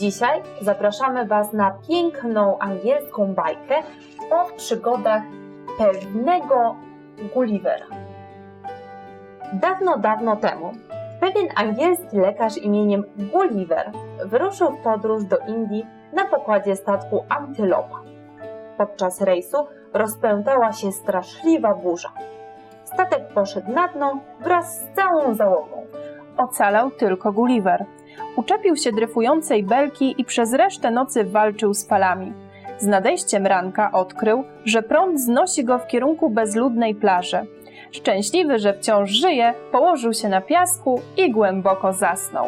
Dzisiaj zapraszamy Was na piękną angielską bajkę o przygodach pewnego Gullivera. Dawno, dawno temu pewien angielski lekarz imieniem Gulliver wyruszył w podróż do Indii na pokładzie statku Antylopa. Podczas rejsu rozpętała się straszliwa burza. Statek poszedł na dno wraz z całą załogą. Ocalał tylko Gulliver. Uczepił się dryfującej belki i przez resztę nocy walczył z falami. Z nadejściem ranka odkrył, że prąd znosi go w kierunku bezludnej plaży. Szczęśliwy, że wciąż żyje, położył się na piasku i głęboko zasnął.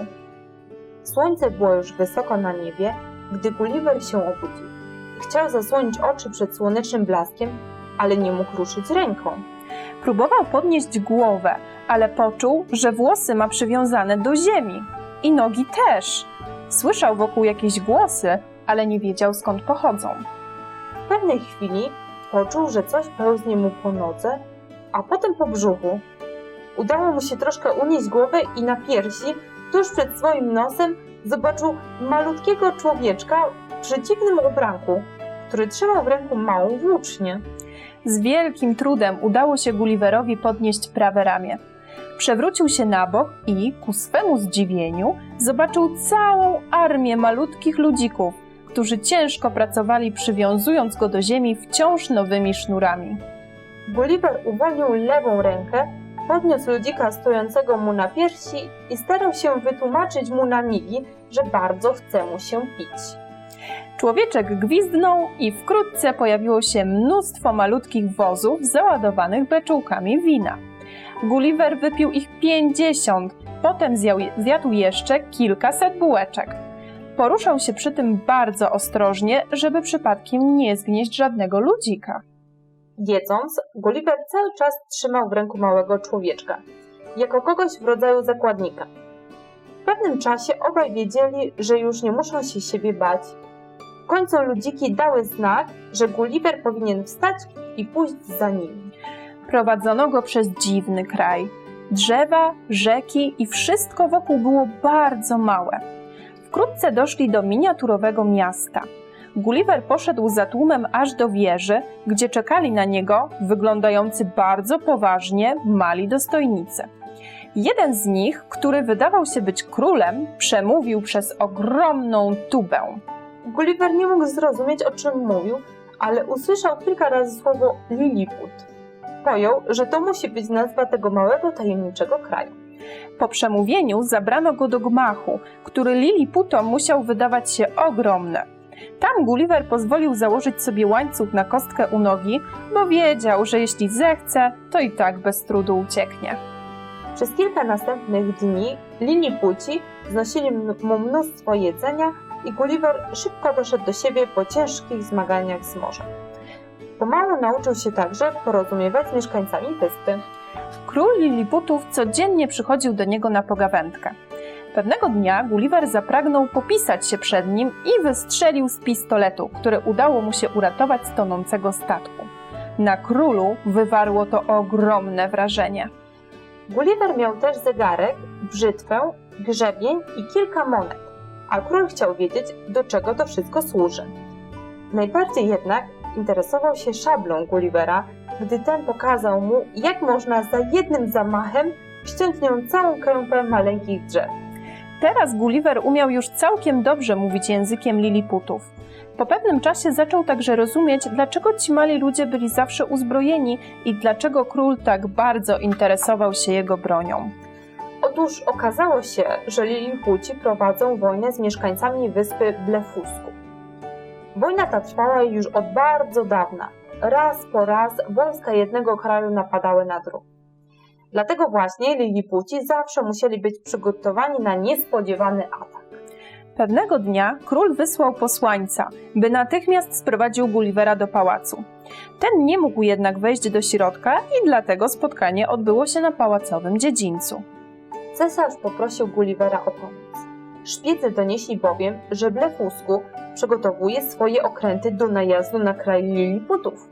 Słońce było już wysoko na niebie, gdy Gulliver się obudził. Chciał zasłonić oczy przed słonecznym blaskiem, ale nie mógł ruszyć ręką. Próbował podnieść głowę, ale poczuł, że włosy ma przywiązane do ziemi. I nogi też. Słyszał wokół jakieś głosy, ale nie wiedział skąd pochodzą. W pewnej chwili poczuł, że coś pełznie mu po nodze, a potem po brzuchu. Udało mu się troszkę unieść głowę i na piersi, tuż przed swoim nosem, zobaczył malutkiego człowieczka w przeciwnym ubranku, który trzymał w ręku małą włócznię. Z wielkim trudem udało się Gulliverowi podnieść prawe ramię. Przewrócił się na bok i, ku swemu zdziwieniu, zobaczył całą armię malutkich ludzików, którzy ciężko pracowali, przywiązując go do ziemi wciąż nowymi sznurami. Gulliver uwolnił lewą rękę, podniósł ludzika stojącego mu na piersi i starał się wytłumaczyć mu na migi, że bardzo chce mu się pić. Człowieczek gwizdnął i wkrótce pojawiło się mnóstwo malutkich wozów załadowanych beczułkami wina. Gulliver wypił ich pięćdziesiąt, potem zjał, zjadł jeszcze kilkaset bułeczek. Poruszał się przy tym bardzo ostrożnie, żeby przypadkiem nie zgnieść żadnego ludzika. Jedząc, Gulliver cały czas trzymał w ręku małego człowieczka, jako kogoś w rodzaju zakładnika. W pewnym czasie obaj wiedzieli, że już nie muszą się siebie bać. W końcu ludziki dały znak, że Gulliver powinien wstać i pójść za nimi. Prowadzono go przez dziwny kraj. Drzewa, rzeki i wszystko wokół było bardzo małe. Wkrótce doszli do miniaturowego miasta. Gulliver poszedł za tłumem aż do wieży, gdzie czekali na niego, wyglądający bardzo poważnie, mali dostojnicy. Jeden z nich, który wydawał się być królem, przemówił przez ogromną tubę. Gulliver nie mógł zrozumieć, o czym mówił, ale usłyszał kilka razy słowo Lilliput. Pojął, że to musi być nazwa tego małego, tajemniczego kraju. Po przemówieniu zabrano go do gmachu, który Liliputom musiał wydawać się ogromny. Tam Gulliver pozwolił założyć sobie łańcuch na kostkę u nogi, bo wiedział, że jeśli zechce, to i tak bez trudu ucieknie. Przez kilka następnych dni Lilipuci znosili mu mnóstwo jedzenia i Gulliver szybko doszedł do siebie po ciężkich zmaganiach z morzem. Pomału nauczył się także porozumiewać z mieszkańcami wyspy. Król Liliputów codziennie przychodził do niego na pogawędkę. Pewnego dnia Gulliver zapragnął popisać się przed nim i wystrzelił z pistoletu, który udało mu się uratować z tonącego statku. Na królu wywarło to ogromne wrażenie. Gulliver miał też zegarek, brzytwę, grzebień i kilka monet, a król chciał wiedzieć, do czego to wszystko służy. Najbardziej jednak interesował się szablą Gullivera, gdy ten pokazał mu, jak można za jednym zamachem ściąć nią całą kępę maleńkich drzew. Teraz Gulliver umiał już całkiem dobrze mówić językiem Liliputów. Po pewnym czasie zaczął także rozumieć, dlaczego ci mali ludzie byli zawsze uzbrojeni i dlaczego król tak bardzo interesował się jego bronią. Otóż okazało się, że Lilipuci prowadzą wojnę z mieszkańcami wyspy Blefusku. Wojna ta trwała już od bardzo dawna. Raz po raz wojska jednego kraju napadały na drugi. Dlatego właśnie Lilipuci zawsze musieli być przygotowani na niespodziewany atak. Pewnego dnia król wysłał posłańca, by natychmiast sprowadził Gullivera do pałacu. Ten nie mógł jednak wejść do środka i dlatego spotkanie odbyło się na pałacowym dziedzińcu. Cesarz poprosił Gullivera o pomoc. Szpiedzy donieśli bowiem, że Blefusku przygotowuje swoje okręty do najazdu na kraj Liliputów.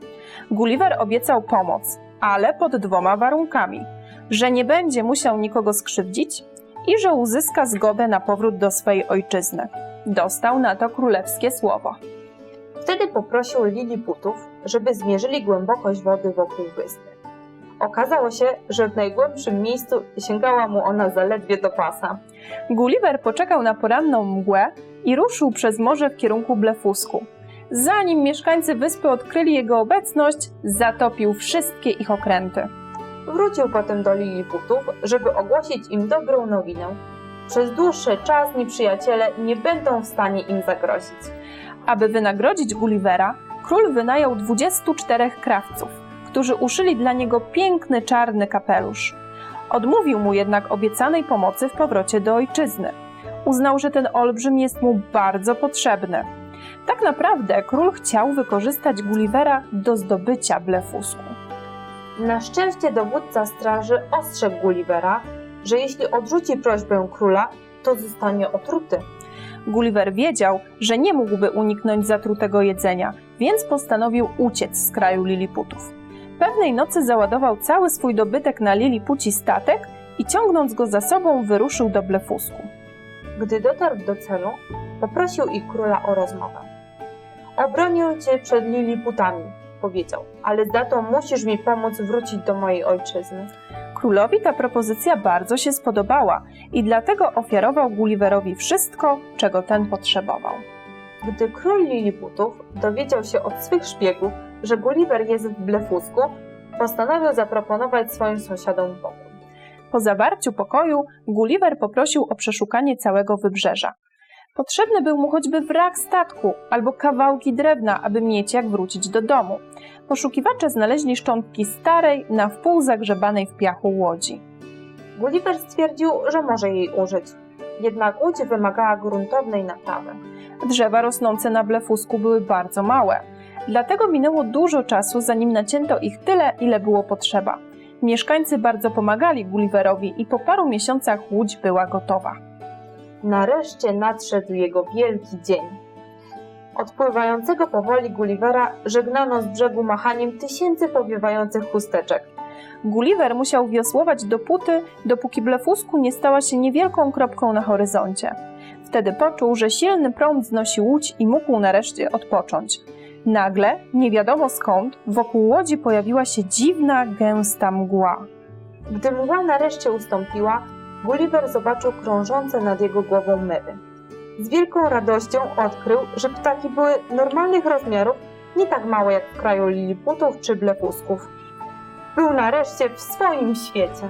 Gulliver obiecał pomoc, ale pod dwoma warunkami: że nie będzie musiał nikogo skrzywdzić i że uzyska zgodę na powrót do swej ojczyzny. Dostał na to królewskie słowo. Wtedy poprosił Liliputów, żeby zmierzyli głębokość wody wokół wyspy. Okazało się, że w najgłębszym miejscu sięgała mu ona zaledwie do pasa. Gulliver poczekał na poranną mgłę i ruszył przez morze w kierunku Blefusku. Zanim mieszkańcy wyspy odkryli jego obecność, zatopił wszystkie ich okręty. Wrócił potem do Liliputów, żeby ogłosić im dobrą nowinę. Przez dłuższy czas nieprzyjaciele nie będą w stanie im zagrozić. Aby wynagrodzić Gullivera, król wynajął 24 krawców, którzy uszyli dla niego piękny czarny kapelusz. Odmówił mu jednak obiecanej pomocy w powrocie do ojczyzny. Uznał, że ten olbrzym jest mu bardzo potrzebny. Tak naprawdę król chciał wykorzystać Gullivera do zdobycia Blefusku. Na szczęście dowódca straży ostrzegł Gullivera, że jeśli odrzuci prośbę króla, to zostanie otruty. Gulliver wiedział, że nie mógłby uniknąć zatrutego jedzenia, więc postanowił uciec z kraju Liliputów. Pewnej nocy załadował cały swój dobytek na Lilipuci statek i ciągnąc go za sobą wyruszył do Blefusku. Gdy dotarł do celu, poprosił ich króla o rozmowę. Obronię cię przed Liliputami, powiedział, ale za to musisz mi pomóc wrócić do mojej ojczyzny. Królowi ta propozycja bardzo się spodobała i dlatego ofiarował Gulliverowi wszystko, czego ten potrzebował. Gdy król Liliputów dowiedział się od swych szpiegów, że Gulliver jest w Blefusku, postanowił zaproponować swoim sąsiadom pokój. Po zawarciu pokoju Gulliver poprosił o przeszukanie całego wybrzeża. Potrzebny był mu choćby wrak statku albo kawałki drewna, aby mieć jak wrócić do domu. Poszukiwacze znaleźli szczątki starej, na wpół zagrzebanej w piachu łodzi. Gulliver stwierdził, że może jej użyć. Jednak łódź wymagała gruntownej naprawy. Drzewa rosnące na blefusku były bardzo małe, dlatego minęło dużo czasu, zanim nacięto ich tyle, ile było potrzeba. Mieszkańcy bardzo pomagali Gulliverowi i po paru miesiącach łódź była gotowa. Nareszcie nadszedł jego wielki dzień. Odpływającego powoli Gullivera żegnano z brzegu machaniem tysięcy powiewających chusteczek. Gulliver musiał wiosłować dopóty, dopóki blefusku nie stała się niewielką kropką na horyzoncie. Wtedy poczuł, że silny prąd znosi łódź i mógł nareszcie odpocząć. Nagle, nie wiadomo skąd, wokół łodzi pojawiła się dziwna, gęsta mgła. Gdy mgła nareszcie ustąpiła, Gulliver zobaczył krążące nad jego głową mewy. Z wielką radością odkrył, że ptaki były normalnych rozmiarów, nie tak małe jak w kraju Liliputów czy Blefusków. Był nareszcie w swoim świecie.